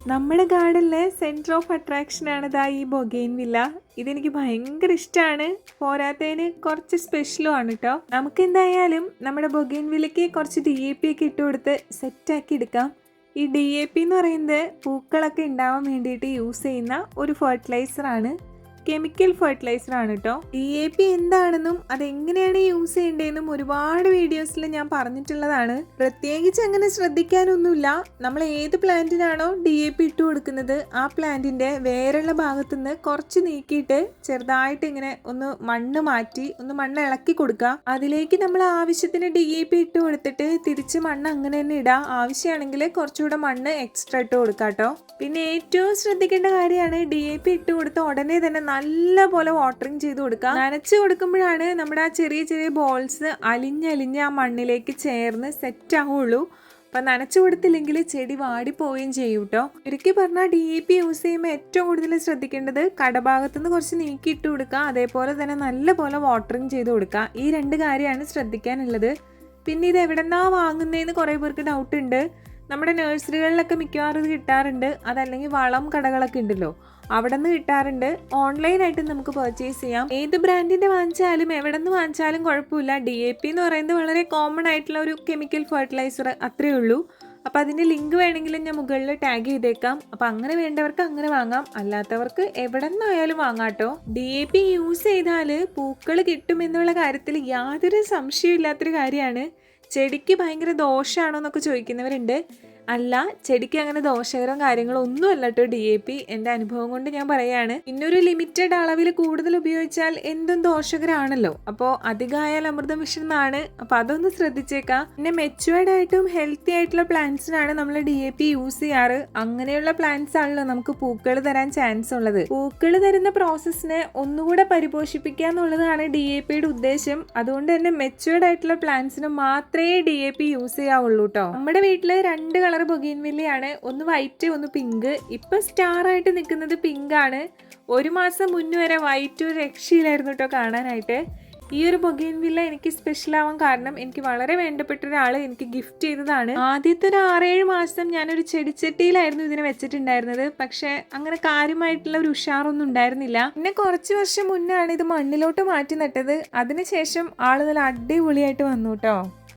നമ്മുടെ ഗാർഡനിലെ centre of attraction ആണ് ഇതാ ഈ ബൊഗെയിൻ വില്ല. ഇതെനിക്ക് ഭയങ്കര ഇഷ്ടമാണ് പോരാത്തതിന് കുറച്ച് സ്പെഷ്യലും ആണ് കേട്ടോ നമുക്ക് എന്തായാലും നമ്മുടെ ബൊഗെയിൻ വില്ലയ്ക്ക് കുറച്ച് ഡി എ പി ഒക്കെ ഇട്ട് കൊടുത്ത് സെറ്റാക്കി എടുക്കാം. ഈ ഡി എ പി എന്ന് പറയുന്നത് പൂക്കളൊക്കെ ഉണ്ടാവാൻ വേണ്ടിയിട്ട് യൂസ് ചെയ്യുന്ന ഒരു ഫെർട്ടിലൈസർ ആണ്. കെമിക്കൽ ഫെർട്ടിലൈസർ ആണ് കേട്ടോ ഡി എ പി എന്താണെന്നും അതെങ്ങനെയാണ് യൂസ് ചെയ്യേണ്ടതെന്നും ഒരുപാട് വീഡിയോസിൽ ഞാൻ പറഞ്ഞിട്ടുള്ളതാണ്. പ്രത്യേകിച്ച് അങ്ങനെ ശ്രദ്ധിക്കാനൊന്നുമില്ല. നമ്മൾ ഏത് പ്ലാന്റിനാണോ ഡി എ പി ഇട്ട് കൊടുക്കുന്നത് ആ പ്ലാന്റിന്റെ വേറെയുള്ള ഭാഗത്തു നിന്ന് കുറച്ച് നീക്കിയിട്ട് ചെറുതായിട്ട് ഇങ്ങനെ ഒന്ന് മണ്ണ് മാറ്റി ഒന്ന് മണ്ണ് ഇളക്കി കൊടുക്കുക. അതിലേക്ക് നമ്മൾ ആവശ്യത്തിന് ഡി എ പി ഇട്ട് കൊടുത്തിട്ട് തിരിച്ച് മണ്ണ് അങ്ങനെ തന്നെ ഇടാം. ആവശ്യമാണെങ്കിൽ കുറച്ചുകൂടെ മണ്ണ് എക്സ്ട്രാ ഇട്ട് കൊടുക്കാം കേട്ടോ പിന്നെ ഏറ്റവും ശ്രദ്ധിക്കേണ്ട കാര്യമാണ് ഡി എ പി ഇട്ട് കൊടുത്ത ഉടനെ തന്നെ നല്ല പോലെ വാട്ടറിങ് ചെയ്ത് കൊടുക്കുക. നനച്ച് കൊടുക്കുമ്പോഴാണ് നമ്മുടെ ആ ചെറിയ ചെറിയ ബോൾസ് അലിഞ്ഞലിഞ്ഞ് ആ മണ്ണിലേക്ക് ചേർന്ന് സെറ്റ് ആവുള്ളൂ. അപ്പം നനച്ചു കൊടുത്തില്ലെങ്കിൽ ചെടി വാടിപ്പോവുകയും ചെയ്യും കേട്ടോ ഒരിക്കൽ പറഞ്ഞാൽ ഡി ഇ പി യൂസ് ചെയ്യുമ്പോൾ ഏറ്റവും കൂടുതൽ ശ്രദ്ധിക്കേണ്ടത് കടഭാഗത്തുനിന്ന് കുറച്ച് നീക്കി ഇട്ട് കൊടുക്കുക. അതേപോലെ തന്നെ നല്ല പോലെ വാട്ടറിങ് ചെയ്ത് കൊടുക്കുക. ഈ രണ്ട് കാര്യമാണ് ശ്രദ്ധിക്കാനുള്ളത്. പിന്നെ ഇത് എവിടെന്നാ വാങ്ങുന്നതെന്ന് കുറേ പേർക്ക് ഡൗട്ട് ഉണ്ട്. നമ്മുടെ നഴ്സറികളിലൊക്കെ മിക്കവാറും ഇത് കിട്ടാറുണ്ട്. അതല്ലെങ്കിൽ വളം കടകളൊക്കെ ഉണ്ടല്ലോ. അവിടെ നിന്ന് കിട്ടാറുണ്ട് ഓൺലൈനായിട്ട് നമുക്ക് പർച്ചേസ് ചെയ്യാം. ഏത് ബ്രാൻഡിന്റെ വാങ്ങിച്ചാലും എവിടെ നിന്ന് വാങ്ങിച്ചാലും കുഴപ്പമില്ല. ഡി എ പി എന്ന് പറയുന്നത് വളരെ കോമൺ ആയിട്ടുള്ള ഒരു കെമിക്കൽ ഫെർട്ടിലൈസർ അത്രയേ ഉള്ളൂ. അപ്പോൾ അതിന്റെ ലിങ്ക് വേണമെങ്കിലും ഞാൻ മുകളിൽ ടാഗ് ചെയ്തേക്കാം. അപ്പോൾ അങ്ങനെ വേണ്ടവർക്ക് അങ്ങനെ വാങ്ങാം. അല്ലാത്തവർക്ക് എവിടെ നിന്നായാലും വാങ്ങാട്ടോ. ഡി എ പി യൂസ് ചെയ്താൽ പൂക്കൾ കിട്ടുമെന്നുള്ള കാര്യത്തിൽ യാതൊരു സംശയമില്ലാത്തൊരു കാര്യമാണ്. ചെടിക്ക് ഭയങ്കര ദോഷമാണോ എന്നൊക്കെ ചോദിക്കുന്നവരുണ്ട്. അല്ല ചെടിക്ക് അങ്ങനെ ദോഷകരം കാര്യങ്ങളോ ഒന്നുമല്ല കേട്ടോ ഡി എ പി. എന്റെ അനുഭവം കൊണ്ട് ഞാൻ പറയാണ് ഇന്നൊരു ലിമിറ്റഡ് അളവിൽ കൂടുതൽ ഉപയോഗിച്ചാൽ എന്തും ദോഷകരമാണല്ലോ അപ്പോൾ അധികമായാൽ അമൃതം വിഷം എന്നാണ് അപ്പോൾ അതൊന്ന് ശ്രദ്ധിച്ചേക്കാം. പിന്നെ മെച്ചുവേർഡ് ആയിട്ടും ഹെൽത്തി ആയിട്ടുള്ള പ്ലാന്റ്സിനാണ് നമ്മൾ ഡി എ പി യൂസ് ചെയ്യാറ്. അങ്ങനെയുള്ള പ്ലാന്റ്സ് ആണല്ലോ നമുക്ക് പൂക്കൾ തരാൻ ചാൻസ് ഉള്ളത്. പൂക്കൾ തരുന്ന പ്രോസസ്സിനെ ഒന്നുകൂടെ പരിപോഷിപ്പിക്കുക എന്നുള്ളതാണ് ഡി എ പിയുടെ ഉദ്ദേശം. അതുകൊണ്ട് തന്നെ മെച്ചുവേർഡ് ആയിട്ടുള്ള പ്ലാന്റ്സിന് മാത്രമേ ഡി എ പി യൂസ് ചെയ്യാവുള്ളൂ കേട്ടോ നമ്മുടെ വീട്ടിൽ രണ്ട് കളർ ബൊഗീൻവില്ലയാണ് ഒന്ന് വൈറ്റ് ഒന്ന് പിങ്ക് ഇപ്പം സ്റ്റാർ ആയിട്ട് നിൽക്കുന്നത് പിങ്കാണ് ഒരു മാസം മുന്നേ വരെ വൈറ്റ് ഒരു രക്ഷയിലായിരുന്നു കേട്ടോ കാണാനായിട്ട്. ഈ ഒരു ബൊഗീൻവില്ല എനിക്ക് സ്പെഷ്യൽ ആവാൻ കാരണം എനിക്ക് വളരെ വേണ്ടപ്പെട്ട ഒരാൾ എനിക്ക് ഗിഫ്റ്റ് ചെയ്തതാണ്. ആദ്യത്തെ ഒരു ആറേഴ് മാസം ഞാനൊരു ചെടിച്ചട്ടിയിലായിരുന്നു ഇതിനെ വെച്ചിട്ടുണ്ടായിരുന്നത്. പക്ഷെ അങ്ങനെ കാര്യമായിട്ടുള്ള ഒരു ഉഷാറൊന്നും ഉണ്ടായിരുന്നില്ല. പിന്നെ കുറച്ച് വർഷം മുന്നാണ് ഇത് മണ്ണിലോട്ട് മാറ്റി നട്ടത്. അതിനുശേഷം ആൾ നല്ല അടിപൊളിയായിട്ട് വന്നു കേട്ടോ